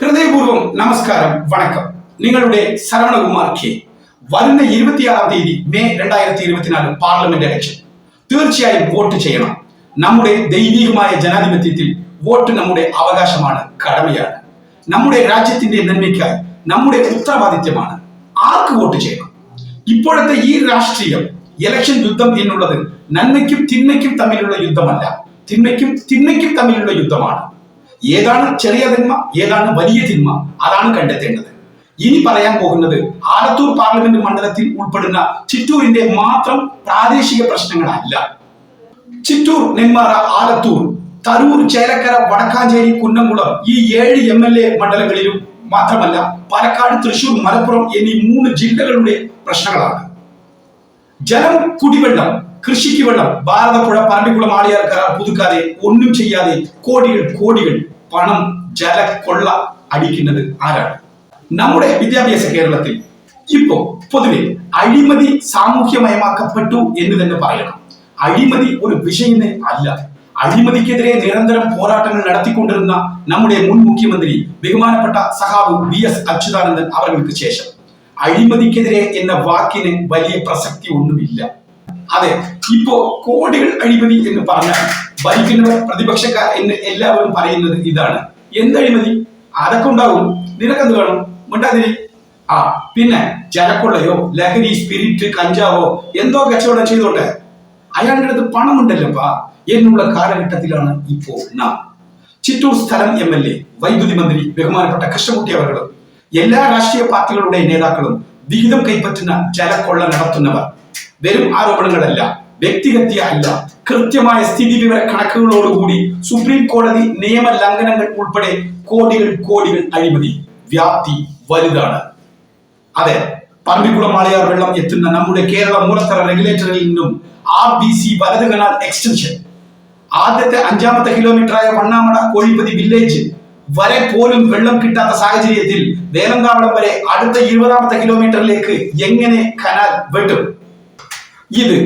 ഹൃദയപൂർവം നമസ്കാരം വണക്കം. നിങ്ങളുടെ ശരവണകുമാർ കെ വരുന്ന ഇരുപത്തിയാറാം തീയതി മെയ് രണ്ടായിരത്തി ഇരുപത്തിനാല് പാർലമെന്റ് ഇലക്ഷൻ തീർച്ചയായും വോട്ട് ചെയ്യണം. നമ്മുടെ ദൈവികമായ ജനാധിപത്യത്തിൽ വോട്ട് നമ്മുടെ അവകാശമാണ് കടമയാണ്. നമ്മുടെ രാജ്യത്തിന്റെ നന്മയ്ക്കായി നമ്മുടെ ഉത്തരവാദിത്യമാണ്. ആർക്ക് വോട്ട് ചെയ്യണം? ഇപ്പോഴത്തെ ഈ രാഷ്ട്രീയം ഇലക്ഷൻ യുദ്ധം എന്നുള്ളത് നന്മയ്ക്കും തിന്മയ്ക്കും തമ്മിലുള്ള യുദ്ധമല്ല. തിന്മയ്ക്കും തിന്മയ്ക്കും തമ്മിലുള്ള യുദ്ധമാണ്. ഏതാണ് ചെറിയ തിന്മ ഏതാണ് വലിയ തിന്മ? അതാണ് കണ്ടെത്തേണ്ടത്. ഇനി പറയാൻ പോകുന്നത് ആലത്തൂർ പാർലമെന്റ് മണ്ഡലത്തിൽ ഉൾപ്പെടുന്ന ചിറ്റൂരിന്റെ മാത്രം പ്രാദേശിക പ്രശ്നങ്ങളല്ല. ചിറ്റൂർ നെന്മാറ ആലത്തൂർ തരൂർ ചേലക്കര വടക്കാഞ്ചേരി കുന്നംകുളം ഈ ഏഴ് എം എൽ എ മണ്ഡലങ്ങളിലും മാത്രമല്ല പാലക്കാട് തൃശൂർ മലപ്പുറം എന്നീ മൂന്ന് ജില്ലകളുടെ പ്രശ്നങ്ങളാണ്. ജലം കുടിവെള്ളം കൃഷിക്ക് വെള്ളം ഭാരതപ്പുഴ പറമ്പിക്കുളം ആളിയാർ കരാർ പുതുക്കാതെ ഒന്നും ചെയ്യാതെ കോടികൾ കോടികൾ പണം ജല കൊള്ള അടിക്കുന്നത് ആരാണ്? നമ്മുടെ വിദ്യാഭ്യാസ കേരളത്തിൽ ഇപ്പോ പൊതുവെ അഴിമതി സാമൂഹ്യമയമാക്കപ്പെട്ടു എന്ന് തന്നെ പറയണം. അഴിമതി ഒരു വിഷയമേ അല്ല. അഴിമതിക്കെതിരെ നിരന്തരം പോരാട്ടങ്ങൾ നടത്തിക്കൊണ്ടിരുന്ന നമ്മുടെ മുൻ മുഖ്യമന്ത്രി ബഹുമാനപ്പെട്ട സഹാബു വി എസ് അച്യുതാനന്ദൻ അവർക്ക് ശേഷം. അഴിമതിക്കെതിരെ എന്ന വാക്കിന് വലിയ പ്രസക്തി ഒന്നുമില്ല. അതെ ഇപ്പോ കോടികൾ അഴിമതി എന്ന് പറഞ്ഞാൽ ഭരിക്കുന്നവർ പ്രതിപക്ഷക്കാർ എന്ന് എല്ലാവരും പറയുന്നത് ഇതാണ്. എന്തഴിമതി അതൊക്കെ ഉണ്ടാവും. നിനക്കെന്ത് കാണും മിണ്ടാതിരി. ആ പിന്നെ ചരക്കുള്ളയോ ലഹരി സ്പിരിറ്റ് കഞ്ചാവോ എന്തോ കച്ചവടം ചെയ്തോട്ടെ. അയാളുടെ അടുത്ത് പണമുണ്ടല്ലപ്പാ. എന്നുള്ള കാലഘട്ടത്തിലാണ് ഇപ്പോ നാം. ചിറ്റൂർ സ്ഥലം എം എൽ എ വൈദ്യുതി മന്ത്രി ബഹുമാനപ്പെട്ട കൃഷ്ണകുട്ടി അവர்களுം എല്ലാ രാഷ്ട്രീയ പാർട്ടികളുടെ നേതാക്കളും വിഹിതം കൈപ്പറ്റുന്ന ചരക്കൊള്ള നടത്തുന്നവർ. വെറും ആരോപണങ്ങളല്ല വ്യക്തിഹത്യ അല്ല കൃത്യമായ സ്ഥിതി വിവര കണക്കുകളോടുകൂടി സുപ്രീം കോടതി നിയമ ലംഘനങ്ങൾ ഉൾപ്പെടെ കോടികൾ കോടികൾ അഴിമതി. വ്യാപ്തി വലുതാണ്. അതെ പറമ്പിക്കുളം മാളിയാർ വെള്ളം എത്തുന്ന നമ്മുടെ കേരള മൂലത്തറ റെഗുലേറ്ററിൽ നിന്നും ആർ ബി സി വലത് കനാൽ എക്സ്റ്റൻഷൻ. ആദ്യത്തെ അഞ്ചാമത്തെ കിലോമീറ്ററായ വണ്ണാമട കോഴിപ്പതി വില്ലേജ് വരെ പോലും വെള്ളം കിട്ടാത്ത സാഹചര്യത്തിൽ വേലങ്കാവളം വരെ അടുത്ത ഇരുപതാമത്തെ കിലോമീറ്ററിലേക്ക് എങ്ങനെ കനാൽ വെട്ടും? ഇത്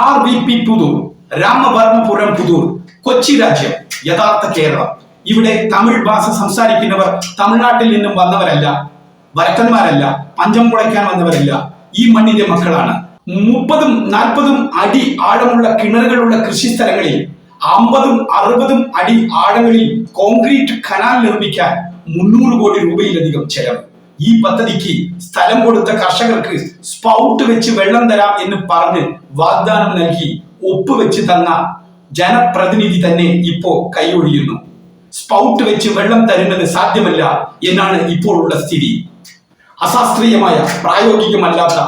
R V P Puthur Ramavarmapuram Puthur Kochi രാജ്യം യഥാർത്ഥ കേരളം. ഇവിടെ തമിഴ് ഭാഷ സംസാരിക്കുന്നവർ തമിഴ്നാട്ടിൽ നിന്നും വന്നവരല്ല വരക്കന്മാരല്ല പഞ്ചം കുളയ്ക്കാൻ വന്നവരല്ല ഈ മണ്ണിന്റെ മക്കളാണ്. മുപ്പതും നാൽപ്പതും അടി ആഴമുള്ള കിണറുകളുള്ള കൃഷി സ്ഥലങ്ങളിൽ അമ്പതും അറുപതും അടി ആഴങ്ങളിൽ കോൺക്രീറ്റ് കനാൽ നിർമ്മിക്കാൻ മുന്നൂറ് കോടി രൂപയിലധികം ചെലവ്. ഈ പദ്ധതിക്ക് സ്ഥലം കൊടുത്ത കർഷകർക്ക് സ്പൗട്ട് വെച്ച് വെള്ളം തരാം എന്ന് പറഞ്ഞ് വാഗ്ദാനം നൽകി ഒപ്പുവെച്ച് തന്ന ജനപ്രതിനിധി തന്നെ ഇപ്പോ കൈയൊഴിയുന്നു. സ്പൗട്ട് വെച്ച് വെള്ളം തരുന്നത് സാധ്യമല്ല എന്നാണ് ഇപ്പോഴുള്ള സ്ഥിതി. അശാസ്ത്രീയമായ പ്രായോഗികമല്ലാത്ത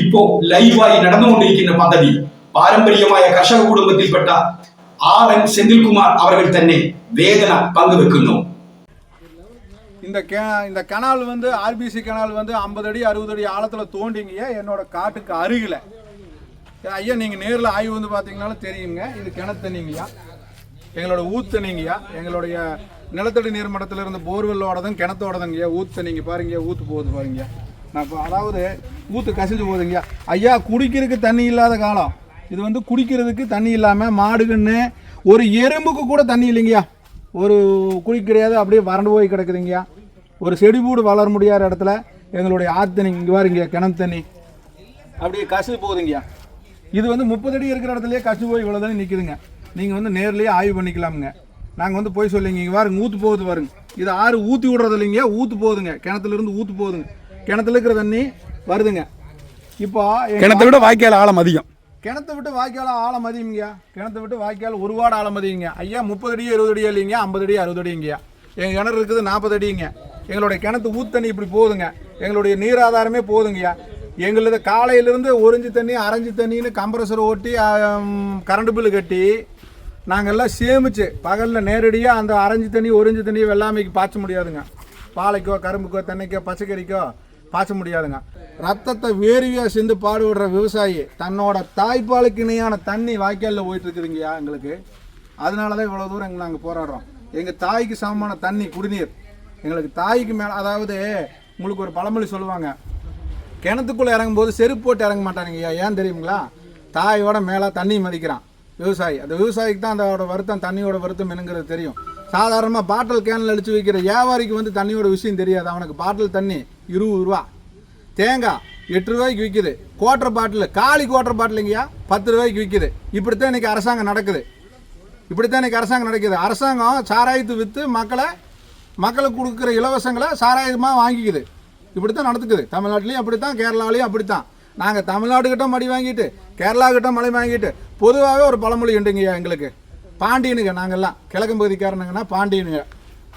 ഇപ്പോ ലൈവായി നടന്നുകൊണ്ടിരിക്കുന്ന പദ്ധതി പാരമ്പര്യമായ കർഷക കുടുംബത്തിൽപ്പെട്ട ആർ എൻ സെന്തിൽകുമാർ അവർ തന്നെ വേദന പങ്കുവെക്കുന്നു. இந்த கே இந்த கனால் வந்து ஆர்பிசி கனால் வந்து ஐம்பது அடி அறுபது அடி ஆழத்தில் தோண்டிங்கய்யா என்னோட காட்டுக்கு அருகில். ஐயா நீங்கள் நேரில் ஆய்வு வந்து பார்த்தீங்கனாலும் தெரியுங்க. இது கிணத்தண்ணிங்கய்யா எங்களோட ஊத்தண்ணிங்கய்யா எங்களுடைய நிலத்தடி நீர் மட்டத்தில் இருந்த போர்வெல்லோடதும் கிணத்தோடதுங்கய்யா ஊத்தண்ணிங்க பாருங்க. ஊத்து போகுது பாருங்க. நான் இப்போ அதாவது ஊத்து கசிஞ்சு போகுதுங்கய்யா ஐயா குடிக்கிறதுக்கு தண்ணி இல்லாத காலம். இது வந்து குடிக்கிறதுக்கு தண்ணி இல்லாமல் மாடுகன்னு ஒரு எறும்புக்கு கூட தண்ணி இல்லைங்கய்யா. ஒரு குடிக்கிறையாது அப்படியே வறண்டு போய் கிடக்குதுங்கய்யா. ஒரு செடிபூடு வளர முடியாத இடத்துல எங்களுடைய ஆத்தண்ணி இங்கே பாருங்க கிணத்து தண்ணி. அப்படியே கசிது போகுதுங்கய்யா. இது வந்து முப்பது அடி இருக்கிற இடத்துலயே கசிது போய் இவ்வளோ தண்ணி நிற்குதுங்க நீங்கள் வந்து நேர்லேயே ஆய்வு பண்ணிக்கலாமுங்க. நாங்கள் வந்து போய் சொல்லிங்க இங்கே பாருங்க ஊற்று போகுது பாருங்க. இது ஆறு ஊற்றி விடுறது இல்லைங்க ஊற்று போகுதுங்க. கிணத்துல இருந்து ஊற்று போகுதுங்க. கிணத்துல இருக்கிற தண்ணி வருதுங்க. இப்போ கிணத்தை விட வாய்க்கால் ஆழம் அதிகம். கிணத்தை விட்டு வாய்க்கால ஆழம் அதிகங்க கிணத்தை விட்டு வாய்க்கால் ஒரு வாட ஆழம் அதிகங்க ஐயா முப்பது அடி இருபது அடி இல்லைங்க ஐம்பது அடி அறுபது அடிங்கய்யா எங்கள் கிணறு இருக்குது நாற்பது அடிங்க. எங்களுடைய கிணத்து ஊத்தண்ணி இப்படி போகுதுங்க. எங்களுடைய நீராதாரமே போதுங்கய்யா போகுதுங்கய்யா. எங்களது காலையிலேருந்து ஒரிஞ்சு தண்ணி அரைஞ்சு தண்ணின்னு கம்ப்ரஸர் ஓட்டி கரண்ட் பில்லு கட்டி நாங்கள்லாம் சேமித்து சேமிச்சு பகலில் நேரடியாக அந்த அரைஞ்சு தண்ணி ஒரிஞ்சு தண்ணி வெள்ளாமைக்கு பாய்ச்ச முடியாதுங்க. பாலைக்கோ கரும்புக்கோ தென்னைக்கோ பச்சைக்கறிக்கோ பாய்ச்ச முடியாதுங்க. ரத்தத்தை வேர்வியாக சிந்து பாடுபடுற விவசாயி தன்னோட தாய்ப்பாலுக்கு இணையான தண்ணி வாய்க்காலில் போயிட்டுருக்குதுங்கய்யா எங்களுக்கு. அதனால தான் இவ்வளோ தூரம் எங்கள் நாங்கள் போராடுறோம். எங்கள் தாய்க்கு சமமான தண்ணி குடிநீர். எங்களுக்கு தாய்க்கு மேலே அதாவது உங்களுக்கு ஒரு பழமொழி சொல்லுவாங்க. கிணத்துக்குள்ளே இறங்கும்போது செருப்பு போட்டு இறங்க மாட்டானுங்கய்யா ஏன் தெரியுங்களா? தாயோட மேலே தண்ணி மதிக்கிறான். விவசாயி. அந்த விவசாயிக்கு தான் அதோட வருத்தம் தண்ணியோட வருத்தம் என்னங்கிறது தெரியும். சாதாரணமாக பாட்டில் கேனில் அடித்து வைக்கிற வியாபாரிக்கு வந்து தண்ணியோட விஷயம் தெரியாது. அவனுக்கு பாட்டில் தண்ணி இருபது ரூபா. தேங்காய் எட்டு ரூபாய்க்கு விற்கிது குவார்டர் பாட்டில் காலி குவார்டர் பாட்டிலுங்கய்யா பத்து ரூபாய்க்கு விற்கிது இப்படித்தான் இன்னைக்கு அரசாங்கம் நடக்குது. இப்படித்தான் இன்றைக்கி அரசாங்கம் நடக்குது. அரசாங்கம் சாராயத்து விற்று மக்களை மக்களுக்கு கொடுக்குற இலவசங்களை சாராயமாக வாங்கிக்குது. இப்படித்தான் நடந்துக்குது. தமிழ்நாட்டிலையும் அப்படித்தான் கேரளாலையும் அப்படித்தான். நாங்கள் தமிழ்நாடு கிட்ட மடி வாங்கிட்டு கேரளா கிட்ட மழை வாங்கிட்டு பொதுவாகவே ஒரு பழமொழி உண்டுங்கய்யா எங்களுக்கு. பாண்டியனுங்க நாங்கள்லாம் கிழக்கு பகுதிக்காரனுங்கன்னா பாண்டியனுங்க.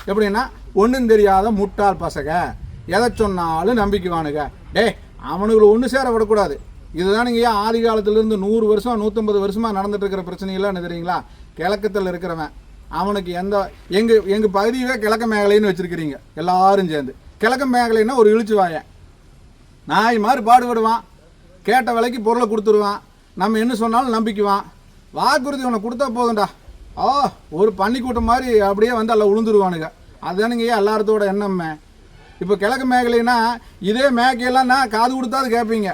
எப்படின்னா ஒன்றும் தெரியாத முட்டாள் பசங்க. எதை சொன்னாலும் நம்பிக்கைவானுங்க. டேய் அவனுங்களை ஒன்று சேர விடக்கூடாது இதுதான் ஏன் ஆதி காலத்திலேருந்து நூறு வருஷம் நூற்றம்பது வருஷமாக நடந்துட்டு இருக்கிற பிரச்சனைகள்லாம் என்ன தெரியுங்களா? கிழக்கத்தில் இருக்கிறவன். அவனுக்கு எந்த எங்கள் எங்கள் பகுதியவே கிழக்கு மேகலைன்னு வச்சுருக்கிறீங்க. எல்லாரும் சேர்ந்து. கிழக்கு மேகலைன்னா ஒரு இழுச்சு வாயன். நாய் மாதிரி பாடுபடுவான். கேட்ட விலைக்கு பொருளை கொடுத்துருவான். நம்ம என்ன சொன்னாலும் நம்பிக்குவான். வாக்குறுதி உனக்கு கொடுத்தா போதும்டா. ஓ ஒரு பன்னிக்கூட்டம் மாதிரி அப்படியே வந்து எல்லாம் உளுந்துருவானுங்க. அதுதானுங்க எல்லாத்தோட எண்ணம்மே? இப்போ கிழக்கு மேகலைன்னா இதே மேக்கையெல்லாம் நான் காது கொடுத்தாது கேட்பீங்க.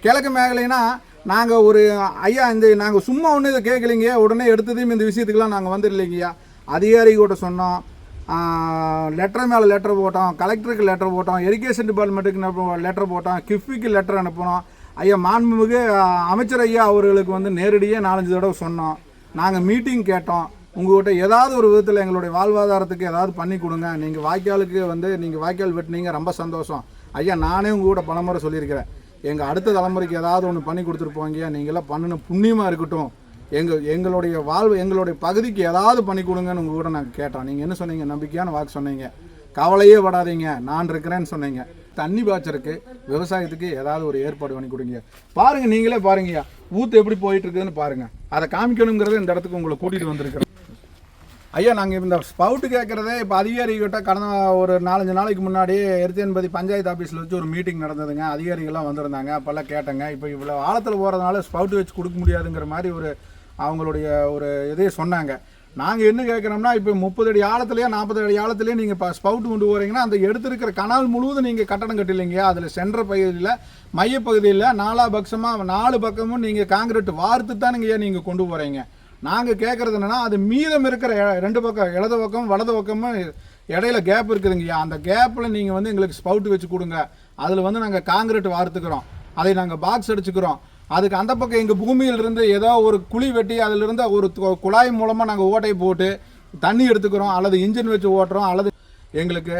கிழக்கு மேகலைன்னா நாங்கள் ஒரு ஐயா இந்த நாங்கள் சும்மா ஒன்றும் இதை கேட்கலைங்க. உடனே எடுத்ததையும் இந்த விஷயத்துக்கெலாம் நாங்கள் வந்துடலைங்கய்யா அதிகாரிகிட்ட சொன்னோம். லெட்டர் மேலே லெட்டர் போட்டோம். கலெக்டருக்கு லெட்டர் போட்டோம். எஜுகேஷன் டிபார்ட்மெண்ட்டுக்கு லெட்டர் போட்டோம். கிஃபிக்கு லெட்டர் அனுப்பினோம். ஐயா மாண்புமிகு அமைச்சர் ஐயா அவர்களுக்கு வந்து நேரடியாக நாலஞ்சு தடவை சொன்னோம். நாங்கள் மீட்டிங் கேட்டோம். உங்கள்கிட்ட ஏதாவது ஒரு விதத்தில் எங்களுடைய வாழ்வாதாரத்துக்கு ஏதாவது பண்ணி கொடுங்க. நீங்கள் வாய்க்காலுக்கு வந்து நீங்கள் வாய்க்கால் வெட்டினீங்க. ரொம்ப சந்தோஷம். ஐயா நானே உங்கள் கூட பலமுறை சொல்லியிருக்கிறேன். எங்கள் அடுத்த தலைமுறைக்கு ஏதாவது ஒன்று பண்ணி கொடுத்துட்டு போங்க நீங்களாம் பண்ணின புண்ணியமாக இருக்கட்டும். எங்கள் எங்களுடைய வாழ்வு எங்களுடைய பகுதிக்கு ஏதாவது பண்ணி கொடுங்கன்னு உங்கள் கூட நாங்கள் கேட்டோம் நீங்கள் என்ன சொன்னீங்க? நம்பிக்கையான வாக்கு சொன்னீங்க. கவலையே படாதீங்க. நான் இருக்கிறேன்னு சொன்னீங்க. தண்ணி பாய்ச்சறக்கு விவசாயத்துக்கு ஏதாவது ஒரு ஏற்பாடு பண்ணி கொடுங்க. பாருங்கள் நீங்களே பாருங்கய்யா. ஊத்து எப்படி போயிட்டு இருக்குதுன்னு பாருங்கள் அதை காமிக்கணுங்கிறத இந்த இடத்துக்கு உங்களை கூட்டிகிட்டு வந்திருக்கிறேன். ஐயா நாங்கள் இந்த ஸ்பவுட்டு கேட்குறதே இப்போ அதிகாரிகிட்ட கடந்த ஒரு நாலஞ்சு நாளைக்கு முன்னாடி எருத்தேன்பதி பஞ்சாயத்து ஆஃபீஸில் வச்சு ஒரு மீட்டிங் நடந்ததுங்க. அதிகாரிகள்லாம் வந்திருந்தாங்க. அப்போல்லாம் கேட்டேங்க. இப்போ இவ்வளோ ஆழத்தில் போகிறதுனால ஸ்பவுட்டு வச்சு கொடுக்க முடியாதுங்கிற மாதிரி ஒரு அவங்களுடைய ஒரு இதே சொன்னாங்க. நாங்கள் என்ன கேட்குறோம்னா இப்போ முப்பது அடி ஆழத்துலேயே நாற்பது அடி ஆழத்துலேயே நீங்கள் இப்போ ஸ்பவுட் கொண்டு போகிறீங்கன்னா அந்த எடுத்திருக்கிற கனால் முழுவதும் நீங்கள் கட்டடம் கட்டிலீங்க. அதில் சென்ற பகுதியில் மையப்பகுதியில் நாலா பட்சமாக நாலு பக்கமும் நீங்கள் காங்கிரீட் வார்த்து தானுங்க நீங்கள் கொண்டு போகிறீங்க நாங்கள் கேட்குறது என்னென்னா அது மீதம் இருக்கிற ரெண்டு பக்கம் இடது பக்கம் வலது பக்கமும் இடையில கேப் இருக்குதுங்கய்யா அந்த கேப்பில் நீங்கள் வந்து எங்களுக்கு ஸ்பவுட் வச்சு கொடுங்க. அதில் வந்து நாங்கள் காங்கிரீட் வார்த்துக்கிறோம். அதை நாங்கள் பாக்ஸ் அடிச்சுக்கிறோம். அதுக்கு அந்த பக்கம் எங்கள் பூமியில் இருந்து ஏதோ ஒரு குழி வெட்டி அதில் ஒரு குழாய் மூலமாக நாங்கள் ஓட்டை போட்டு தண்ணி எடுத்துக்கிறோம். அல்லது இன்ஜின் வச்சு ஓட்டுறோம். அல்லது எங்களுக்கு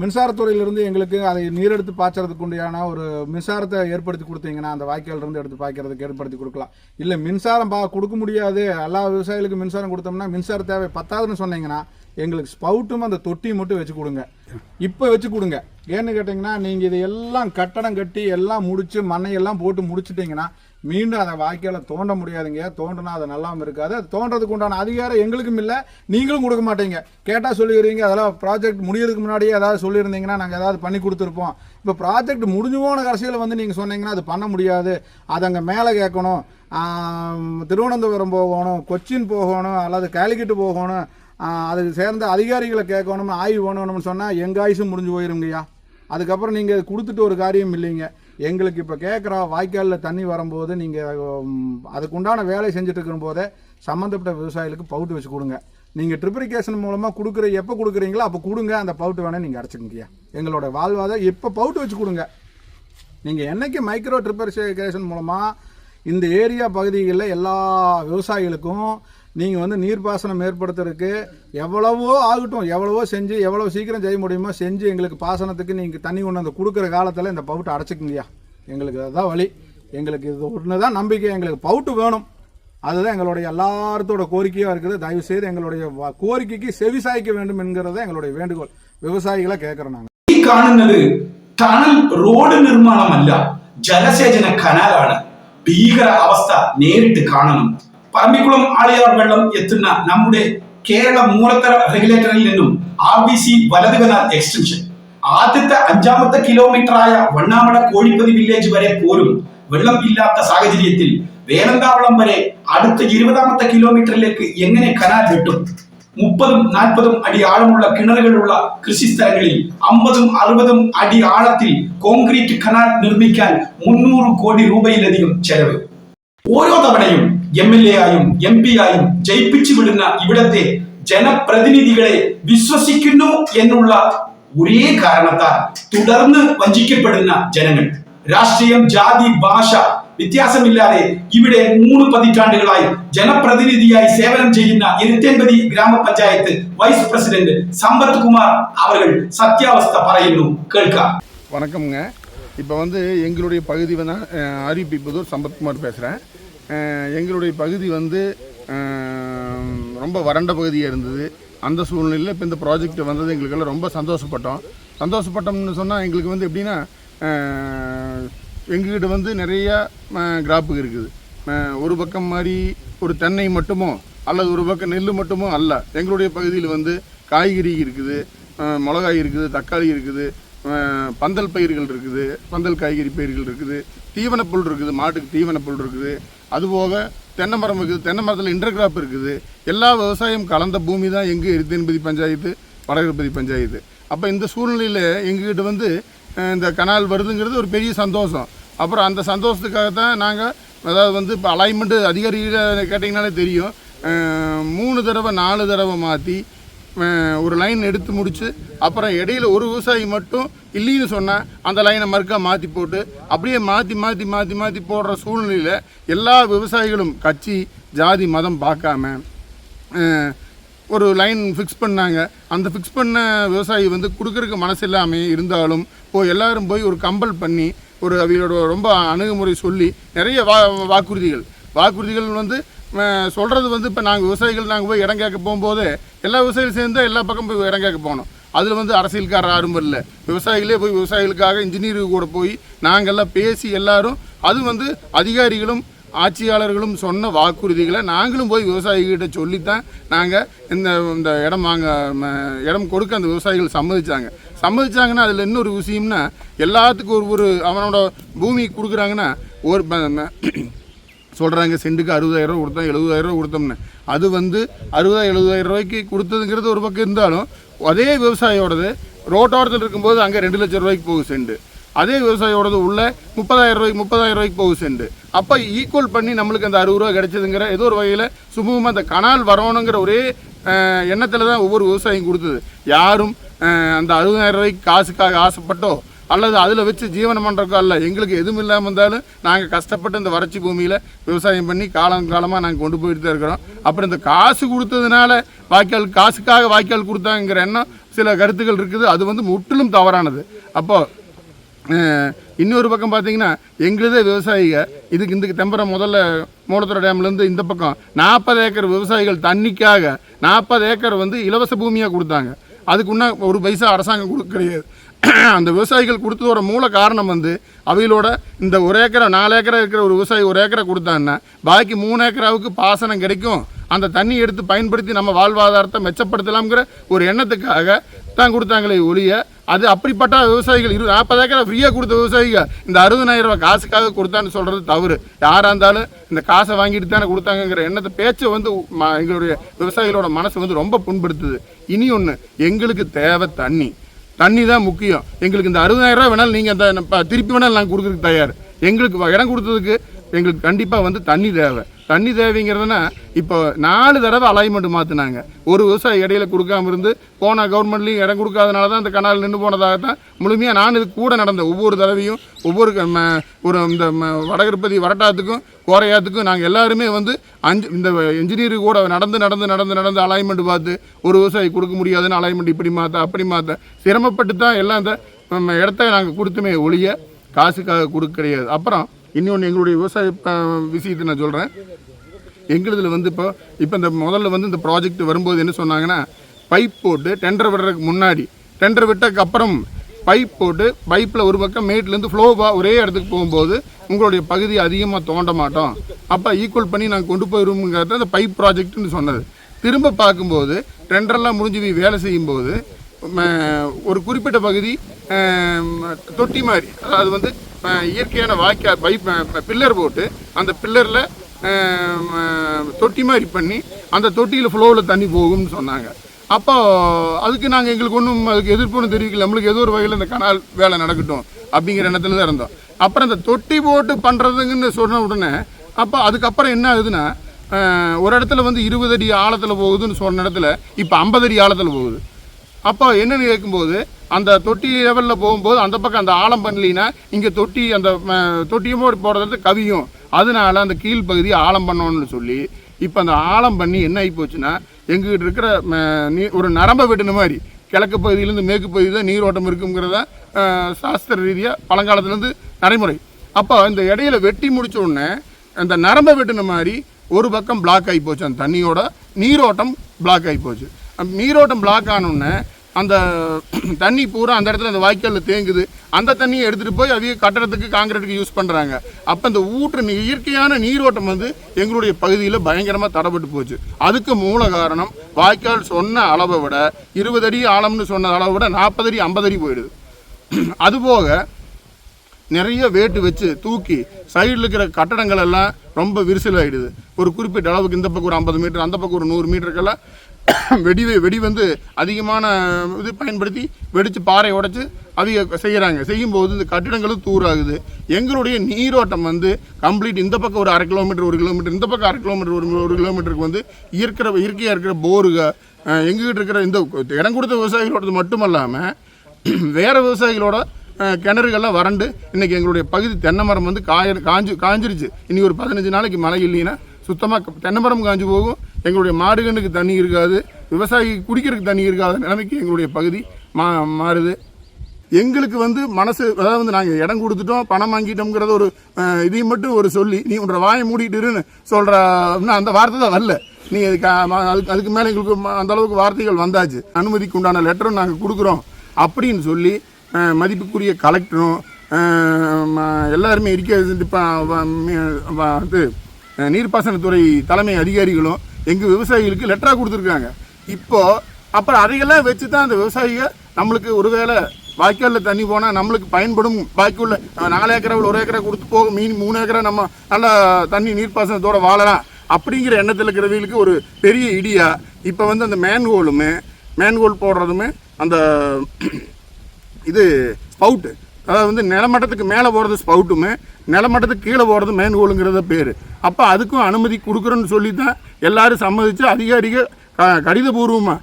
மின்சாரத்துறையிலிருந்து எங்களுக்கு அதை நீரெடுத்து பாய்ச்சறதுக்கு உண்டியான ஒரு மின்சாரத்தை ஏற்படுத்தி கொடுத்தீங்கன்னா அந்த வாய்க்கால்லேருந்து எடுத்து பாய்க்கிறதுக்கு ஏற்படுத்தி கொடுக்கலாம். இல்லை மின்சாரம் பா கொடுக்க முடியாது. எல்லா விவசாயிகளுக்கும் மின்சாரம் கொடுத்தோம்னா மின்சார தேவை பத்தாதுன்னு சொன்னீங்கன்னா எங்களுக்கு ஸ்பவுட்டும் அந்த தொட்டியும் மட்டும் வச்சு கொடுங்க. இப்போ வச்சு கொடுங்க. ஏன்னு கேட்டிங்கன்னா நீங்கள் இது எல்லாம் கட்டடம் கட்டி எல்லாம் முடித்து மண்ணையெல்லாம் போட்டு முடிச்சிட்டிங்கன்னா மீண்டும் அதை வாய்க்கால தோண்ட முடியாதுங்க. தோண்டினா அது நல்லாமல் இருக்காது. அது தோன்றதுக்கு உண்டான அதிகாரம் எங்களுக்கும் இல்லை. நீங்களும் கொடுக்க மாட்டீங்க. கேட்டால் சொல்லிடுறீங்க அதெல்லாம் ப்ராஜெக்ட் முடியறதுக்கு முன்னாடியே ஏதாவது சொல்லியிருந்தீங்கன்னா நாங்கள் ஏதாவது பண்ணி கொடுத்துருப்போம். இப்போ ப்ராஜெக்ட் முடிஞ்சு போன கடைசியில் வந்து நீங்கள் சொன்னீங்கன்னா அது பண்ண முடியாது. அது அங்கே மேலே கேட்கணும். திருவனந்தபுரம் போகணும் கொச்சின் போகணும் அல்லது கேலிக்கட்டு போகணும். அதுக்கு சேர்ந்த அதிகாரிகளை கேட்கணும் ஆய்வு பண்ணணும்னு சொன்னால் எங்கள் ஆயுசும் முடிஞ்சு போயிருங்கய்யா அதுக்கப்புறம் நீங்கள் கொடுத்துட்டு ஒரு காரியம் இல்லைங்க. எங்களுக்கு இப்போ கேட்குறோம் வாய்க்காலில் தண்ணி வரும்போது நீங்கள் அதுக்குண்டான வேலை செஞ்சுட்டு இருக்கும்போதே சம்மந்தப்பட்ட விவசாயிகளுக்கு பவுட்டு வச்சு கொடுங்க. நீங்கள் ட்ரிப்ரிகேஷன் மூலமாக கொடுக்குற எப்போ கொடுக்குறீங்களோ அப்போ கொடுங்க அந்த பவுட்டு வேணால் நீங்கள் அடைச்சிக்கங்கய்யா. எங்களோட வாழ்வாதாரம் இப்போ பவுட்டு வச்சு கொடுங்க. நீங்கள் என்னைக்கு மைக்ரோ ட்ரிப்ரிகேஷன் மூலமாக இந்த ஏரியா பகுதிகளில் எல்லா விவசாயிகளுக்கும் நீங்கள் வந்து நீர்ப்பாசனம் ஏற்படுத்துறதுக்கு எவ்வளவோ ஆகட்டும் எவ்வளவோ செஞ்சு எவ்வளோ சீக்கிரம் செய்ய முடியுமோ செஞ்சு எங்களுக்கு பாசனத்துக்கு நீங்கள் தண்ணி கொண்டு வந்து கொடுக்குற காலத்தில் இந்த பவுட்டை அடைச்சிக்குங்கய்யா எங்களுக்கு அதுதான் வழி எங்களுக்கு இது ஒன்று தான் நம்பிக்கை எங்களுக்கு பவுட்டு வேணும் அதுதான் எங்களுடைய எல்லாத்தோட கோரிக்கையாக இருக்குது தயவு செய்து எங்களுடைய வ- கோரிக்கைக்கு செவிசாய்க்க வேண்டும் என்கிறது எங்களுடைய வேண்டுகோள் விவசாயிகளை கேட்குறோம் நாங்கள் ഈ കാണുന്നത് ടണൽ റോഡ് നിർമ്മാണമല്ല ജലസേചന കനാലാണ് ഭീകര അവസ്ഥ നേരിട്ട് കാണണം പറമ്പിക്കുളം ആളിയാർ വെള്ളം എത്തുന്ന നമ്മുടെ കേരള മൂലത്തറ റെഗുലേറ്ററിൽ നിന്നും ആർ ബി സി വലത് കനാൽ എക്സ്റ്റൻഷൻ. ആദ്യത്തെ അഞ്ചാമത്തെ കിലോമീറ്ററായ വണ്ണാമട കോഴിപ്പതി വില്ലേജ് വരെ പോലും വെള്ളം ഇല്ലാത്ത സാഹചര്യത്തിൽ വേനന്താവളം വരെ അടുത്ത ഇരുപതാമത്തെ കിലോമീറ്ററിലേക്ക് എങ്ങനെ കനാൽ വെട്ടും? മുപ്പതും നാൽപ്പതും അടി ആഴമുള്ള കിണറുകളുള്ള കൃഷിസ്ഥലങ്ങളിൽ അമ്പതും അറുപതും അടി ആഴത്തിൽ കോൺക്രീറ്റ് കനാൽ നിർമ്മിക്കാൻ മുന്നൂറ് കോടി രൂപയിലധികം ചെലവ്. ഓരോ തവണയും എം എൽ എ ആയും എം പി ആയും ജയിപ്പിച്ചു വിടുന്ന ഇവിടത്തെ ജനപ്രതിനിധികളെ വിശ്വസിക്കുന്നു എന്നുള്ള ഒരേ കാരണത്താൽ തുടർന്ന് വഞ്ചിക്കപ്പെടുന്ന ജനങ്ങൾ രാഷ്ട്രീയം ജാതി ഭാഷ വ്യത്യാസമില്ലാതെ ഇവിടെ മൂന്ന് പതിറ്റാണ്ടുകളായി ജനപ്രതിനിധിയായി സേവനം ചെയ്യുന്ന എരുത്തേമ്പതി ഗ്രാമപഞ്ചായത്ത് വൈസ് പ്രസിഡന്റ് സമ്പത്ത് കുമാർ അവർ സത്യാവസ്ഥ പറയുന്നു കേൾക്കാം வணக்கம்ங்க இப்போ வந்து எங்களுடைய பகுதி வந்து ஆரிப்பிப்புதூர் சம்பத்குமார் பேசுகிறேன் எங்களுடைய பகுதி வந்து ரொம்ப வறண்ட பகுதியாக இருந்தது. அந்த சூழ்நிலையில் இப்போ இந்த ப்ராஜெக்ட் வந்தது எங்களுக்கெல்லாம் ரொம்ப சந்தோஷப்பட்டோம். சந்தோஷப்பட்டோம்னு சொன்னால் எங்களுக்கு வந்து எப்படின்னா அஹ், எங்ககிட்ட வந்து நிறையா கிராப்புக்கு இருக்குது. ஒரு பக்கம் மாதிரி ஒரு தென்னை மட்டுமோ அல்லது ஒரு பக்கம் நெல் மட்டுமோ அல்ல. எங்களுடைய பகுதியில் வந்து காய்கறி இருக்குது மிளகாய் இருக்குது தக்காளி இருக்குது பந்தல் பயிர்கள் இருக்குது பந்தல் காய்கறி பயிர்கள் இருக்குது. தீவனப்புல் இருக்குது மாட்டுக்கு தீவனப்புல் இருக்குது. அதுபோக தென்னை மரம் இருக்குது தென்னை மரத்தில் இன்டர்கிராப் இருக்குது. எல்லா விவசாயம் கலந்த பூமி தான் எங்கள் எருத்தன்பதி பஞ்சாயத்து வடகிருப்பதி பஞ்சாயத்து. அப்போ இந்த சூழ்நிலையில் எங்ககிட்ட வந்து இந்த கனால் வருதுங்கிறது ஒரு பெரிய சந்தோஷம். அப்புறம் அந்த சந்தோஷத்துக்காக தான் நாங்கள் அதாவது வந்து இப்போ அலைன்மெண்ட்டு அதிகாரிகளை கேட்டிங்கனாலே தெரியும். மூணு தடவை நாலு தடவை மாற்றி ஒரு லைன் எடுத்து முடித்து அப்புறம் இடையில ஒரு விவசாயி மட்டும் இல்லைன்னு சொன்னால் அந்த லைனை மறுக்கா மாற்றி போட்டு அப்படியே மாற்றி மாற்றி மாற்றி மாற்றி போடுற சூழ்நிலையில் எல்லா விவசாயிகளும் கட்சி ஜாதி மதம் பார்க்காம ஒரு லைன் ஃபிக்ஸ் பண்ணாங்க. அந்த ஃபிக்ஸ் பண்ண விவசாயி வந்து கொடுக்கறதுக்கு மனசு இல்லாமல் இருந்தாலும் போய் எல்லாரும் போய் ஒரு கம்பல் பண்ணி ஒரு அவங்களோட ரொம்ப அணுகுமுறை சொல்லி நிறைய வா வாக்குறுதிகள். வாக்குறுதிகள் வந்து சொல்கிறது வந்து இப்போ நாங்கள் விவசாயிகள் நாங்கள் போய் இடம் கேட்க போகும்போது எல்லா விவசாயிகள் சேர்ந்து எல்லா பக்கம் போய் இடம் கேட்க போகணும். அதில் வந்து அரசியல்காரர் யாரும் இல்லை. விவசாயிகளே போய் விவசாயிகளுக்காக இன்ஜினியர் கூட போய் நாங்கள்லாம் பேசி எல்லாரும் அது வந்து அதிகாரிகளும் ஆட்சியாளர்களும் சொன்ன வாக்குறுதிகளை நாங்களும் போய் விவசாயிகிட்ட சொல்லித்தான் நாங்கள் இந்த இந்த இடம் வாங்க இடம் கொடுக்க அந்த விவசாயிகள் சம்மதிச்சாங்க. சம்மதிச்சாங்கன்னா அதில் இன்னொரு விஷயம்னா எல்லாத்துக்கும் ஒரு ஒரு அவனோட பூமி கொடுக்குறாங்கன்னா ஒரு சொல்கிறாங்க செண்டுக்கு அறுபதாயிரம் ரூபா கொடுத்தோம் எழுபதாயிரம் ரூபா கொடுத்தோம்னு. அது வந்து அறுபதாயிரம் எழுபதாயிரம் ரூபாய்க்கு கொடுத்ததுங்கிறது ஒரு பக்கம் இருந்தாலும் அதே விவசாயியோடது ரோட்டோரத்தில் இருக்கும்போது அங்கே ரெண்டு லட்சம் ரூபாய்க்கு போகும் செண்டு. அதே விவசாயியோடது உள்ள முப்பதாயிரம் ரூபாய்க்கு முப்பதாயிரம் ரூபாய்க்கு போகும் செண்டு. அப்போ ஈக்குவல் பண்ணி நம்மளுக்கு அந்த அறுபது ரூபா கிடைச்சதுங்கிற ஏதோ ஒரு வகையில் சுமூகமாக அந்த கனால் வரணுங்கிற ஒரே எண்ணத்தில் தான் ஒவ்வொரு விவசாயியும் கொடுத்தது. யாரும் அந்த அறுபதாயிரம் ரூபாய்க்கு காசுக்காக ஆசைப்பட்டோ அல்லது அதில் வச்சு ஜீவனம் பண்ணுறக்கோ அல்ல. எங்களுக்கு எதுவும் இல்லாமல் இருந்தாலும் நாங்கள் கஷ்டப்பட்டு இந்த வறட்சி பூமியில் விவசாயம் பண்ணி காலம் காலமாக நாங்கள் கொண்டு போயிட்டு தான் இருக்கிறோம். அப்புறம் இந்த காசு கொடுத்ததுனால வாய்க்கால் காசுக்காக வாய்க்கால் கொடுத்தாங்கிற எண்ணம் சில கருத்துக்கள் இருக்குது. அது வந்து முற்றிலும் தவறானது. அப்போது இன்னொரு பக்கம் பார்த்தீங்கன்னா எங்களுதே விவசாயிக. இதுக்கு இந்த தெம்பரம் முதல்ல மூலத்துறை டேம்லேருந்து இந்த பக்கம். நாற்பது ஏக்கர் விவசாயிகள் தண்ணிக்காக நாற்பது ஏக்கர் வந்து இலவச பூமியாக கொடுத்தாங்க. அதுக்குன்னா ஒரு பைசா அரசாங்கம் கொடுக்க கிடையாது அந்த விவசாயிகள் கொடுத்ததோட மூல காரணம் வந்து அவைகளோட இந்த ஒரு ஏக்கரை நாலு ஏக்கரை இருக்கிற ஒரு விவசாயி ஒரு ஏக்கரை கொடுத்தான்னா பாக்கி மூணு ஏக்கராவுக்கு பாசனம் கிடைக்கும். அந்த தண்ணி எடுத்து பயன்படுத்தி நம்ம வாழ்வாதாரத்தை மெச்சப்படுத்தலாம்ங்கிற ஒரு எண்ணத்துக்காக தான் கொடுத்தாங்களே ஒழிய அது அப்படிப்பட்ட விவசாயிகள் இரு நாற்பது ஏக்கரை ஃப்ரீயாக கொடுத்த விவசாயிகள் இந்த அறுபதாயிரம் ரூபாய் காசுக்காக கொடுத்தான்னு சொல்கிறது தவறு. யாராக இருந்தாலும் இந்த காசை வாங்கிட்டு தானே கொடுத்தாங்கங்கிற எண்ணத்தை பேச்சை வந்து ம- எங்களுடைய விவசாயிகளோட மனசு வந்து ரொம்ப புண்படுத்துது. இனி ஒன்று எங்களுக்கு தேவை தண்ணி. தண்ணி தான் முக்கியம். எங்களுக்கு இந்த அறுபதாயிரம் ரூபா வேணாலும் நீங்கள் அந்த திருப்பி வேணாலும் நாங்கள் கொடுக்குறதுக்கு தயார். எங்களுக்கு இடம் கொடுத்ததுக்கு எங்களுக்கு கண்டிப்பாக வந்து தண்ணி தேவை. தண்ணி தேவைங்கிறதுனா இப்போ நாலு தடவை அலைன்மெண்ட் மாற்றினாங்க ஒரு விவசாயி இடையில கொடுக்காம இருந்து போன கவர்மெண்ட்லேயும் இடம் கொடுக்காதனால தான் இந்த கனால் நின்று போனதாக தான் முழுமையாக நான் இது கூட நடந்த ஒவ்வொரு தடவையும் ஒவ்வொரு க- ம- ஒரு இந்த ம- வரட்டாத்துக்கும் கோரையாத்துக்கும் நாங்கள் எல்லாருமே வந்து அஞ்சு இந்த இன்ஜினியர் கூட நடந்து நடந்து நடந்து நடந்து அலைன்மெண்ட் பார்த்து ஒரு விவசாயி கொடுக்க முடியாதுன்னு அலைன்மெண்ட் இப்படி மாற்ற அப்படி மாற்ற சிரமப்பட்டு தான் எல்லாம் இந்த இடத்த நாங்கள் கொடுத்துமே ஒழிய காசுக்காக கொடுக்க கிடையாது. அப்புறம் இன்னொன்று எங்களுடைய விவசாய விஷயத்தை நான் சொல்கிறேன் எங்களுதில் வந்து இப்போ இப்போ இந்த முதல்ல வந்து இந்த ப்ராஜெக்ட் வரும்போது என்ன சொன்னாங்கன்னா பைப் போட்டு டெண்டர் விடுறதுக்கு முன்னாடி டெண்டர் விட்டதுக்கு அப்புறம் பைப் போட்டு பைப்பில் ஒரு பக்கம் மேட்லேருந்து ஃப்ளோவாக ஒரே இடத்துக்கு போகும்போது உங்களுடைய பகுதியை அதிகமாக தோண்ட மாட்டோம். அப்போ ஈக்குவல் பண்ணி நாங்கள் கொண்டு போயிடுவோங்கிறது அந்த பைப் ப்ராஜெக்ட்னு சொன்னது. திரும்ப பார்க்கும்போது டெண்டர்லாம் முடிஞ்சு போய் வேலை செய்யும்போது ஒரு குறிப்பிட்ட பகுதி தொட்டி மாதிரி அதாவது வந்து இயற்கையான வாய்க்கா பைப் பில்லர் போட்டு அந்த பில்லரில் தொட்டி மாதிரி பண்ணி அந்த தொட்டியில் ஃப்ளோவில் தண்ணி போகும்னு சொன்னாங்க. அப்போ அதுக்கு நாங்கள் எங்களுக்கு ஒன்றும் அதுக்கு எதிர்ப்புன்னு தெரிவிக்கல. நம்மளுக்கு ஏதோ ஒரு வகையில் இந்த கனால் வேலை நடக்கட்டும் அப்படிங்கிற எண்ணத்தில் தான் இருந்தோம். அப்புறம் இந்த தொட்டி போட்டு பண்ணுறதுங்கன்னு சொன்ன உடனே அப்போ அதுக்கப்புறம் என்ன ஆகுதுன்னா ஒரு இடத்துல வந்து இருபது அடி ஆழத்தில் போகுதுன்னு சொன்ன இடத்துல இப்போ ஐம்பது அடி ஆழத்தில் போகுது. அப்போ என்னன்னு கேட்கும்போது அந்த தொட்டி லெவலில் போகும்போது அந்த பக்கம் அந்த ஆழம் பண்ணலைன்னா இங்கே தொட்டி அந்த ம- தொட்டியும் போடுறது கவியும். அதனால அந்த கீழ்ப்பகுதி ஆழம் பண்ணோன்னு சொல்லி இப்போ அந்த ஆழம் பண்ணி என்ன ஆகி போச்சுன்னா எங்ககிட்ட இருக்கிற ம, நீ- ஒரு நரம்பை வெட்டின மாதிரி கிழக்கு பகுதியிலேருந்து மேற்கு பகுதி தான் நீரோட்டம் இருக்குங்கிறத சாஸ்திர ரீதியாக பழங்காலத்துலேருந்து நடைமுறை. அப்போ இந்த இடையில வெட்டி முடிச்ச உடனே அந்த நரம்பை வெட்டின மாதிரி ஒரு பக்கம் பிளாக் ஆகி போச்சு. அந்த தண்ணியோட நீரோட்டம் பிளாக் ஆகி போச்சு. நீரோட்டம் பிளாக் ஆனோடனே அந்த தண்ணி பூரா அந்த இடத்துல அந்த வாய்க்காலில் தேங்குது. அந்த தண்ணியை எடுத்துகிட்டு போய் அதிக கட்டடத்துக்கு காங்கிரீட்டுக்கு யூஸ் பண்ணுறாங்க அப்போ இந்த ஊற்று இயற்கையான நீரோட்டம் வந்து எங்களுடைய பகுதியில் பயங்கரமாக தடைப்பட்டு போச்சு. அதுக்கு மூல காரணம் வாய்க்கால் சொன்ன அளவை விட இருபது அடி ஆழம்னு சொன்ன அளவை விட நாற்பது அடி ஐம்பது அடி போயிடுது. அதுபோக நிறைய வேட்டு வச்சு தூக்கி சைடில் இருக்கிற கட்டடங்கள் எல்லாம் ரொம்ப விரிசல் ஒரு குறிப்பிட்ட அளவுக்கு இந்த பக்கம் ஒரு ஐம்பது மீட்டர் அந்த பக்கம் ஒரு நூறு மீட்டருக்கெல்லாம் வெடி வெடி வந்து அதிகமான இது பயன்படுத்தி வெடித்து பாறை உடைச்சி அவங்க செய்கிறாங்க செய்யும்போது இந்த கட்டிடங்களும் தூராகுது எங்களுடைய நீரோட்டம் வந்து கம்ப்ளீட் இந்த பக்கம் ஒரு அரை கிலோமீட்டர் ஒரு கிலோமீட்டர் இந்த பக்கம் அரை கிலோமீட்டர் ஒரு ஒரு கிலோமீட்டருக்கு வந்து இருக்கிற இயற்கையாக இருக்கிற போருக எங்ககிட்ட இருக்கிற இந்த இடம் கொடுத்த விவசாயிகளோடது மட்டுமல்லாமல் வேறு விவசாயிகளோட கிணறுகள்லாம் வறண்டு இன்றைக்கி எங்களுடைய பகுதி தென்னை மரம் வந்து காய காஞ்சு காஞ்சிருச்சு. இன்றைக்கி ஒரு பதினஞ்சு நாளைக்கு மழை இல்லைன்னா சுத்தமாக தென்னை மரம் காஞ்சு போகும். எங்களுடைய மாடுகனுக்கு தண்ணி இருக்காது விவசாயி குடிக்கிறதுக்கு தண்ணி இருக்காத நிலைமைக்கு எங்களுடைய பகுதி மா மாறுது. எங்களுக்கு வந்து மனசு அதாவது வந்து நாங்கள் இடம் கொடுத்துட்டோம் பணம் வாங்கிட்டோம்ங்கிறத ஒரு இதையும் மட்டும் ஒரு சொல்லி நீ உன்ற வாயை மூடிட்டுருன்னு சொல்கிற சொல்கிற அந்த வார்த்தை தான் வரல. நீ அதுக்கு அதுக்கு அதுக்கு மேலே எங்களுக்கு அந்த அளவுக்கு வார்த்தைகள் வந்தாச்சு. அனுமதிக்கு உண்டான லெட்டரும் நாங்கள் கொடுக்குறோம். அப்படின்னு சொல்லி மதிப்புக்குரிய கலெக்டரும் எல்லாருமே இருக்க இது நீர்ப்பாசனத்துறை தலைமை அதிகாரிகளும் எங்கள் விவசாயிகளுக்கு லெட்டராக கொடுத்துருக்காங்க. இப்போது அப்புறம் அதையெல்லாம் வச்சு தான் அந்த விவசாயிகள் நம்மளுக்கு ஒருவேளை வாய்க்காலில் தண்ணி போனால் நம்மளுக்கு பயன்படும் வாய்க்குள்ள நாலு ஏக்கரா ஒரு ஏக்கரா கொடுத்து போகும் மீன் மூணு ஏக்கரா நம்ம நல்லா தண்ணி நீர்ப்பாசனத்தோடு வாழலாம். அப்படிங்கிற எண்ணத்தில் இருக்கிறவங்களுக்கு ஒரு பெரிய இடியா இப்போ வந்து அந்த மேன்ஹோலுமே மேன்ஹோல் போடுறதுமே அந்த இது ஸ்பவுட்டு அதாவது வந்து நிலமட்டத்துக்கு மேலே போகிறது ஸ்பவுட்டுமே நிலமட்டத்துக்கு கீழே போகிறது மேன்ஹோலுங்கிறத பேர். அப்போ அதுக்கும் அனுமதி கொடுக்குறோன்னு சொல்லி தான் எல்லாரும் சம்மதித்து அதிகாரிகள் க- கடிதபூர்வமாக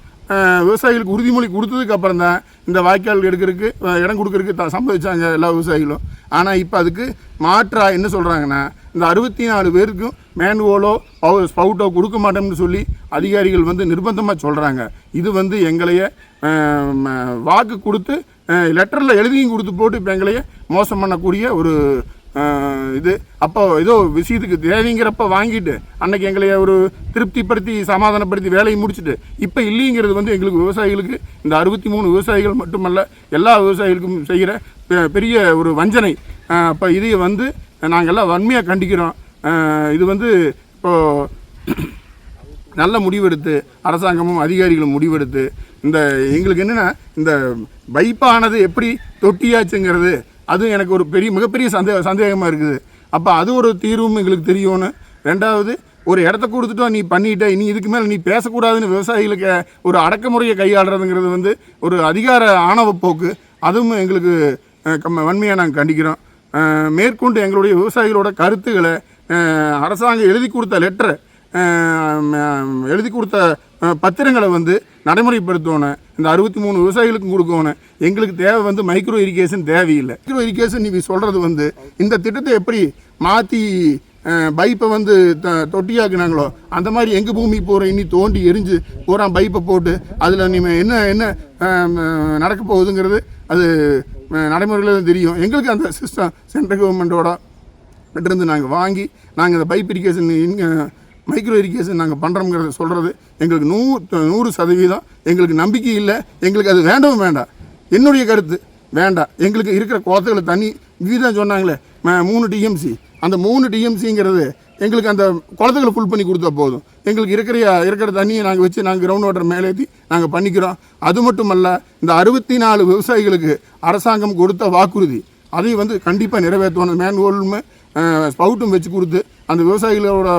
விவசாயிகளுக்கு உறுதிமொழி கொடுத்ததுக்கு அப்புறம் தான் இந்த வாய்க்கால் எடுக்கிறதுக்கு இடம் கொடுக்கறதுக்கு த சம்மதிச்சாங்க எல்லா விவசாயிகளும். ஆனால் இப்போ அதுக்கு மாற்றாக என்ன சொல்கிறாங்கன்னா இந்த அறுபத்தி நாலு பேருக்கும் மேன்ஹோலோ பவர் ஸ்பவுட்டோ கொடுக்க மாட்டோம்னு சொல்லி அதிகாரிகள் வந்து நிர்பந்தமாக சொல்கிறாங்க இது வந்து எங்களைய வாக்கு கொடுத்து லெட்டரில் எழுதியும் கொடுத்து போட்டு இப்போ எங்களையே மோசம் பண்ணக்கூடிய ஒரு இது. அப்போ ஏதோ விஷயத்துக்கு தேவைங்கிறப்ப வாங்கிட்டு அன்னைக்கு எங்களை ஒரு திருப்திப்படுத்தி சமாதானப்படுத்தி வேலையை முடிச்சுட்டு இப்போ இல்லைங்கிறது வந்து எங்களுக்கு விவசாயிகளுக்கு இந்த அறுபத்தி மூணு விவசாயிகள் மட்டுமல்ல எல்லா விவசாயிகளுக்கும் செய்கிற பெ- பெரிய ஒரு வஞ்சனை. அப்போ இதையே வந்து நாங்கள் எல்லாம் வன்மையாக கண்டிக்கிறோம் இது வந்து இப்போது நல்ல முடிவெடுத்து அரசாங்கமும் அதிகாரிகளும் முடிவெடுத்து இந்த எங்களுக்கு என்னென்னா இந்த பைப்பானது எப்படி தொட்டியாச்சுங்கிறது அது எனக்கு ஒரு பெரிய மிகப்பெரிய சந்தே சந்தேகமாக இருக்குது. அப்போ அது ஒரு தீர்வும் எங்களுக்கு தெரியும்னு. ரெண்டாவது ஒரு இடத்த கொடுத்துட்டோம் நீ பண்ணிட்ட இனி இதுக்கு மேலே நீ பேசக்கூடாதுன்னு விவசாயிகளுக்கு ஒரு அடக்குமுறையை கையாளுறதுங்கிறது வந்து ஒரு அதிகார ஆணவ போக்கு. அதுவும் எங்களுக்கு கம்ம- வன்மையாக நாங்கள் கண்டிக்கிறோம். மேற்கொண்டு எங்களுடைய விவசாயிகளோட கருத்துக்களை அரசாங்கம் எழுதி கொடுத்த லெட்டரை எழுதி கொடுத்த பத்திரங்களை வந்து நடைமுறைப்படுத்தணும். இந்த அறுபத்தி மூணு விவசாயிகளுக்கும் கொடுக்கணும். எங்களுக்கு தேவை வந்து மைக்ரோ இரிகேஷன் தேவையில்லை. மைக்ரோ இரிகேஷன் நீங்கள் சொல்கிறது வந்து இந்த திட்டத்தை எப்படி மாற்றி பைப்பை வந்து த- தொட்டியாக்குனாங்களோ அந்த மாதிரி எங்கள் பூமி போகிற இனி தோண்டி எரிஞ்சு பூரா பைப்பை போட்டு அதில் நீ என்ன என்ன நடக்க போகுதுங்கிறது அது நடைமுறையில் தான் தெரியும். எங்களுக்கு அந்த சிஸ்டம் சென்ட்ரல் கவர்மெண்ட்டோட இருந்து நாங்கள் வாங்கி நாங்கள் இந்த பைப் இரிகேஷன் இங்கே மைக்ரோ இரிகேஷன் நாங்கள் பண்ணுறோங்கிறத சொல்கிறது எங்களுக்கு நூ நூறு சதவீதம் எங்களுக்கு நம்பிக்கை இல்லை. எங்களுக்கு அது வேண்டவும் வேண்டாம். என்னுடைய கருத்து வேண்டாம். எங்களுக்கு இருக்கிற குளத்துகளை தண்ணி வீதம் சொன்னாங்களே மூணு டிஎம்சி அந்த மூணு டிஎம்சிங்கிறது எங்களுக்கு அந்த குளத்துக்களை ஃபுல் பண்ணி கொடுத்தா போதும். எங்களுக்கு இருக்கிற இருக்கிற தண்ணியை நாங்கள் வச்சு நாங்கள் கிரவுண்ட் வாட்டர் மேலேற்றி நாங்கள் பண்ணிக்கிறோம். அது மட்டுமல்ல இந்த அறுபத்தி நாலு விவசாயிகளுக்கு அரசாங்கம் கொடுத்த வாக்குறுதி அதை வந்து கண்டிப்பாக நிறைவேற்றணும். மேன்ஹோலுமே ஸ்பவுட்டும் வச்சு கொடுத்து அந்த விவசாயிகளோட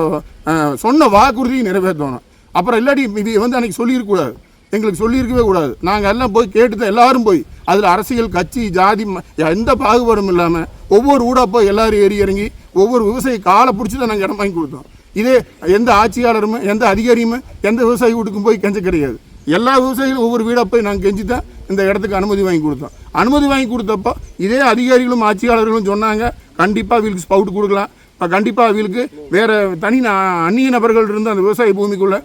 சொன்ன வாக்குறுதியும் நிறைவேற்றணும். அப்புறம் இல்லாட்டி இது வந்து அன்றைக்கி சொல்லியிருக்கக்கூடாது. எங்களுக்கு சொல்லியிருக்கவே கூடாது. நாங்கள் எல்லாம் போய் கேட்டு தான் எல்லாரும் போய் அதில் அரசியல் கட்சி ஜாதி ம- எந்த பாகுபாடும் இல்லாமல் ஒவ்வொரு ஊடாக போய் எல்லோரும் ஏறி இறங்கி ஒவ்வொரு விவசாயி காலை பிடிச்சி தான் நாங்கள் இடம் வாங்கி கொடுத்தோம். இதே எந்த ஆட்சியாளரும் எந்த அதிகாரியுமே எந்த விவசாயி வீட்டுக்கும் போய் கெஞ்ச கிடையாது. எல்லா விவசாயிகளும் ஒவ்வொரு வீடாக போய் நாங்கள் கெஞ்சி தான் இந்த இடத்துக்கு அனுமதி வாங்கி கொடுத்தோம் அனுமதி வாங்கி கொடுத்தப்போ இதே அதிகாரிகளும் ஆட்சியாளர்களும் சொன்னாங்க கண்டிப்பாக அவங்களுக்கு ஸ்பவுட் கொடுக்கலாம் கண்டிப்பாக அவங்களுக்கு வேறு தனி ந- அந்நிய நபர்கள் இருந்து அந்த விவசாய பூமிக்குள்ளே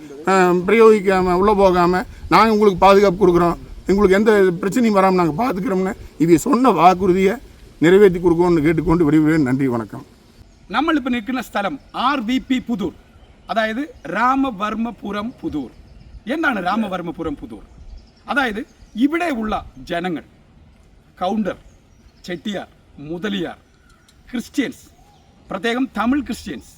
பிரயோகிக்காமல் உள்ளே போகாமல் நாங்கள் உங்களுக்கு பாதுகாப்பு கொடுக்குறோம் உங்களுக்கு எந்த பிரச்சனையும் வராமல் நாங்கள் பார்த்துக்கிறோம்னு இவங்க சொன்ன வாக்குறுதியை நிறைவேற்றி கொடுக்கணும்னு கேட்டுக்கொண்டு விடைபெறுவேன் நன்றி வணக்கம் നമ്മൾ ഇപ്പൊ നിൽക്കുന്ന സ്ഥലം ആർ വി പി പുതൂർ അതായത് രാമവർമ്മപുരം പുതൂർ എന്താണ് രാമവർമ്മപുരം പുതൂർ? അതായത് ഇവിടെയുള്ള ജനങ്ങൾ കൗണ്ടർ ചെട്ടിയാർ മുതലിയാർ ക്രിസ്ത്യൻസ് പ്രത്യേകം തമിഴ് ക്രിസ്ത്യൻസ്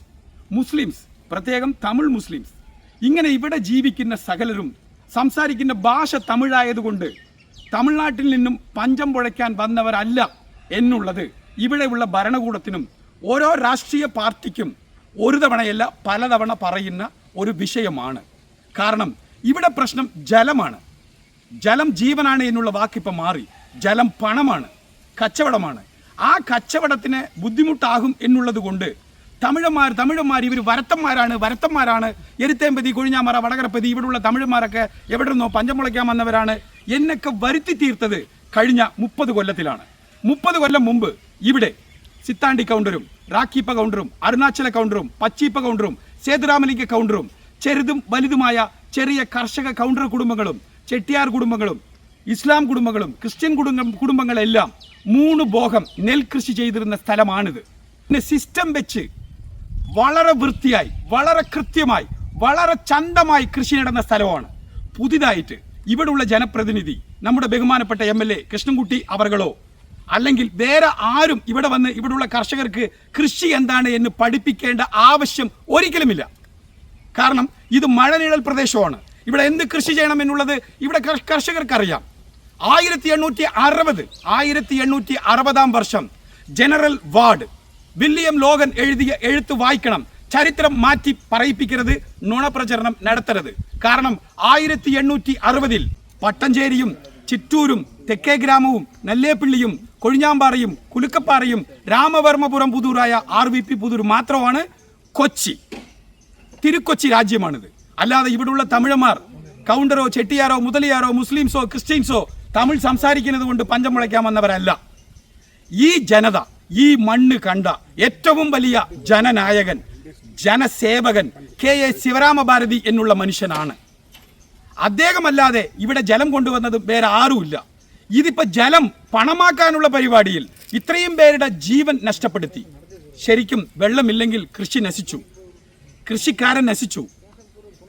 മുസ്ലിംസ് പ്രത്യേകം തമിഴ് മുസ്ലിംസ് ഇങ്ങനെ ഇവിടെ ജീവിക്കുന്ന സകലരും സംസാരിക്കുന്ന ഭാഷ തമിഴായതുകൊണ്ട് തമിഴ്നാട്ടിൽ നിന്നും പഞ്ചം പുഴയ്ക്കാൻ വന്നവരല്ല എന്നുള്ളത് ഇവിടെയുള്ള ഭരണകൂടത്തിനും ഓരോ രാഷ്ട്രീയ പാർട്ടിക്കും ഒരു തവണയല്ല പലതവണ പറയുന്ന ഒരു വിഷയമാണ്. കാരണം ഇവിടെ പ്രശ്നം ജലമാണ്. ജലം ജീവനാണ് എന്നുള്ള വാക്കിപ്പം മാറി. ജലം പണമാണ് കച്ചവടമാണ്. ആ കച്ചവടത്തിന് ബുദ്ധിമുട്ടാകും എന്നുള്ളത് കൊണ്ട് തമിഴന്മാർ തമിഴന്മാർ ഇവർ വരത്തന്മാരാണ് വരത്തന്മാരാണ്. എരുത്തേമ്പതി കൊഴിഞ്ഞാമറ വടകരപ്പതി ഇവിടെയുള്ള തമിഴന്മാരൊക്കെ എവിടെ നിന്നോ പഞ്ചമുളയ്ക്കാൻ വന്നവരാണ്. എന്നൊക്കെ വരുത്തി തീർത്തത് കഴിഞ്ഞ മുപ്പത് കൊല്ലത്തിലാണ്. മുപ്പത് കൊല്ലം മുമ്പ് ഇവിടെ സിത്താണ്ടി കൗണ്ടറും റാക്കീപ്പ കൗണ്ടറും അരുണാചല കൗണ്ടറും പച്ചീപ്പ കൗണ്ടറും സേതുരാമലിംഗ കൗണ്ടറും ചെറുതും വലുതുമായ ചെറിയ കർഷക കൗണ്ടർ കുടുംബങ്ങളും ചെട്ടിയാർ കുടുംബങ്ങളും ഇസ്ലാം കുടുംബങ്ങളും ക്രിസ്ത്യൻ കുടുംബം കുടുംബങ്ങളെല്ലാം മൂന്ന് ബോഹം നെൽകൃഷി ചെയ്തിരുന്ന സ്ഥലമാണിത്. പിന്നെ സിസ്റ്റം വെച്ച് വളരെ വൃത്തിയായി വളരെ കൃത്യമായി വളരെ ചന്തമായി കൃഷി നടന്ന സ്ഥലമാണ്. പുതിയതായിട്ട് ഇവിടെയുള്ള ജനപ്രതിനിധി നമ്മുടെ ബഹുമാനപ്പെട്ട എം എൽ എ കൃഷ്ണൻകുട്ടി അവർകളോ അല്ലെങ്കിൽ വേറെ ആരും ഇവിടെ വന്ന് ഇവിടെയുള്ള കർഷകർക്ക് കൃഷി എന്താണ് എന്ന് പഠിപ്പിക്കേണ്ട ആവശ്യം ഒരിക്കലുമില്ല. കാരണം ഇത് മഴനിഴൽ പ്രദേശമാണ്. ഇവിടെ എന്ത് കൃഷി ചെയ്യണം എന്നുള്ളത് ഇവിടെ കർ- കർഷകർക്കറിയാം. ആയിരത്തി എണ്ണൂറ്റി അറുപത് ആയിരത്തി എണ്ണൂറ്റി അറുപതാം വർഷം ജനറൽ വാർഡ് വില്യം ലോഗൻ എഴുതിയ എഴുത്ത് വായിക്കണം. ചരിത്രം മാറ്റി പറയിപ്പിക്കരുത് നുണപ്രചരണം നടത്തരുത്. കാരണം ആയിരത്തി എണ്ണൂറ്റി അറുപതിൽ പട്ടഞ്ചേരിയും ചിറ്റൂരും തെക്കേ ഗ്രാമവും നെല്ലേപ്പിള്ളിയും കൊഴിഞ്ഞാമ്പാറയും കുലുക്കപ്പാറയും രാമവർമ്മപുരം പുതൂരായ ആർ വി പി പുതൂർ മാത്രമാണ് കൊച്ചി. തിരുക്കൊച്ചി രാജ്യമാണിത്. അല്ലാതെ ഇവിടുള്ള തമിഴന്മാർ കൗണ്ടറോ ചെട്ടിയാരോ മുതലിയാരോ മുസ്ലിംസോ ക്രിസ്ത്യൻസോ തമിഴ് സംസാരിക്കുന്നത് കൊണ്ട് പഞ്ചം മുളയ്ക്കാൻ വന്നവരല്ല. ഈ ജനത ഈ മണ്ണ് കണ്ട ഏറ്റവും വലിയ ജനനായകൻ ജനസേവകൻ കെ എ ശിവരാമഭാരതി എന്നുള്ള മനുഷ്യനാണ്. അദ്ദേഹമല്ലാതെ ഇവിടെ ജലം കൊണ്ടുവന്നത് വേറെ ആരുമില്ല. ഇതിപ്പോ ജലം പണമാക്കാനുള്ള പരിപാടിയിൽ ഇത്രയും പേരുടെ ജീവൻ നഷ്ടപ്പെടുത്തി. ശരിക്കും വെള്ളമില്ലെങ്കിൽ കൃഷി നശിച്ചു. കൃഷിക്കാരൻ നശിച്ചു.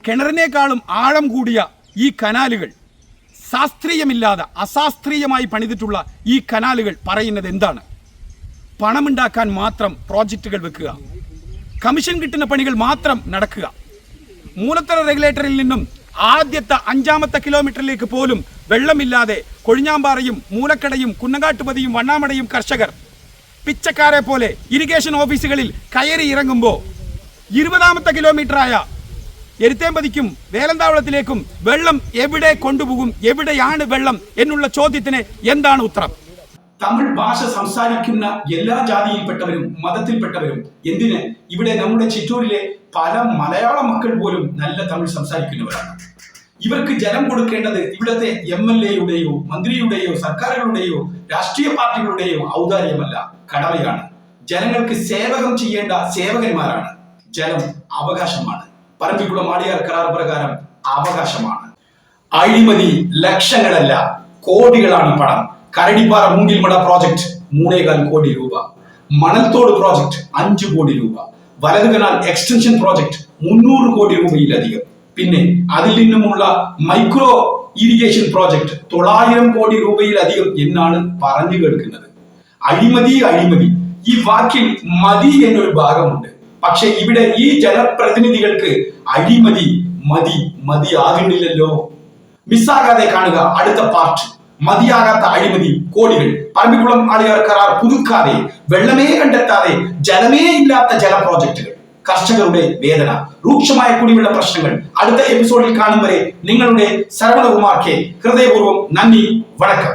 കിണറിനേക്കാളും ആഴം കൂടിയ ഈ കനാലുകൾ ശാസ്ത്രീയമില്ലാതെ അശാസ്ത്രീയമായി പണിതിട്ടുള്ള ഈ കനാലുകൾ പറയുന്നത് എന്താണ്? പണമുണ്ടാക്കാൻ മാത്രം പ്രോജക്റ്റുകൾ വെക്കുക. കമ്മീഷൻ കിട്ടുന്ന പണികൾ മാത്രം നടക്കുക. മൂലത്തറ റെഗുലേറ്ററിൽ നിന്നും ആദ്യത്തെ അഞ്ചാമത്തെ കിലോമീറ്ററിലേക്ക് പോലും വെള്ളമില്ലാതെ കൊഴിഞ്ഞാമ്പാറയും മൂലക്കടയും കുന്നങ്കാട്ടുപതിയും വണ്ണാമടയും കർഷകർ പിച്ചക്കാരെ പോലെ ഇറിഗേഷൻ ഓഫീസുകളിൽ കയറി ഇറങ്ങുമ്പോൾ ഇരുപതാമത്തെ കിലോമീറ്ററായ എരുത്തേമ്പതിക്കും വേലന്താവളത്തിലേക്കും വെള്ളം എവിടെ കൊണ്ടുപോകും? എവിടെയാണ് വെള്ളം? എന്നുള്ള ചോദ്യത്തിന് എന്താണ് ഉത്തരം? തമിഴ് ഭാഷ സംസാരിക്കുന്ന എല്ലാ ജാതിയിൽപ്പെട്ടവരും മതത്തിൽപ്പെട്ടവരും എന്തിന് ഇവിടെ നമ്മുടെ ചിറ്റൂരിലെ പല മലയാള മക്കൾ പോലും നല്ല തമിഴ് സംസാരിക്കുന്നവരാണ്? ഇവർക്ക് ജലം കൊടുക്കേണ്ടത് ഇവിടുത്തെ എം എൽ എയുടെയോ മന്ത്രിയുടെയോ സർക്കാരുകളുടെയോ രാഷ്ട്രീയ പാർട്ടികളുടെയോ ഔദാര്യമല്ല കടമയാണ്. ജനങ്ങൾക്ക് സേവകം ചെയ്യേണ്ട സേവകന്മാരാണ്. ജലം അവകാശമാണ്. പറമ്പിക്കുളം ആടിയാർ കരാർ പ്രകാരം അവകാശമാണ്. അഴിമതി ലക്ഷങ്ങളല്ല കോടികളാണ് പണം. കരടിപ്പാറ മൂങ്കിൽമട പ്രോജക്ട് മൂന്നേകാൽ കോടി രൂപ. മണൽത്തോട് പ്രോജക്ട് അഞ്ചു കോടി രൂപ. വലത് കനാൽ എക്സ്റ്റൻഷൻ പ്രോജക്ട് മുന്നൂറ് കോടി രൂപയിലധികം. പിന്നെ അതിൽ നിന്നുമുള്ള മൈക്രോ ഇറിഗേഷൻ പ്രോജക്ട് തൊള്ളായിരം കോടി രൂപയിലധികം എന്നാണ് പറഞ്ഞു കേൾക്കുന്നത്. അഴിമതി അഴിമതി. ഈ വാക്കിൽ മതി എന്നൊരു ഭാഗമുണ്ട്. പക്ഷെ ഇവിടെ ഈ ജനപ്രതിനിധികൾക്ക് അഴിമതി മതി മതിയാകുന്നില്ലല്ലോ മിസ്സാകാതെ കാണുക അടുത്ത പാർട്ട് മതിയാകാത്ത അഴിമതി കോടികൾ. പറമ്പിക്കുളം ആളിയാർ കരാർ പുതുക്കാതെ വെള്ളമേ കണ്ടെത്താതെ ജലമേ ഇല്ലാത്ത ജല പ്രോജക്റ്റുകൾ. കർഷകരുടെ വേദന രൂക്ഷമായ കുടിവെള്ള പ്രശ്നങ്ങൾ. അടുത്ത എപ്പിസോഡിൽ കാണും വരെ നിങ്ങളുടെ സർവണകുമാർ കെ ഹൃദയപൂർവം നന്ദി വണക്കം.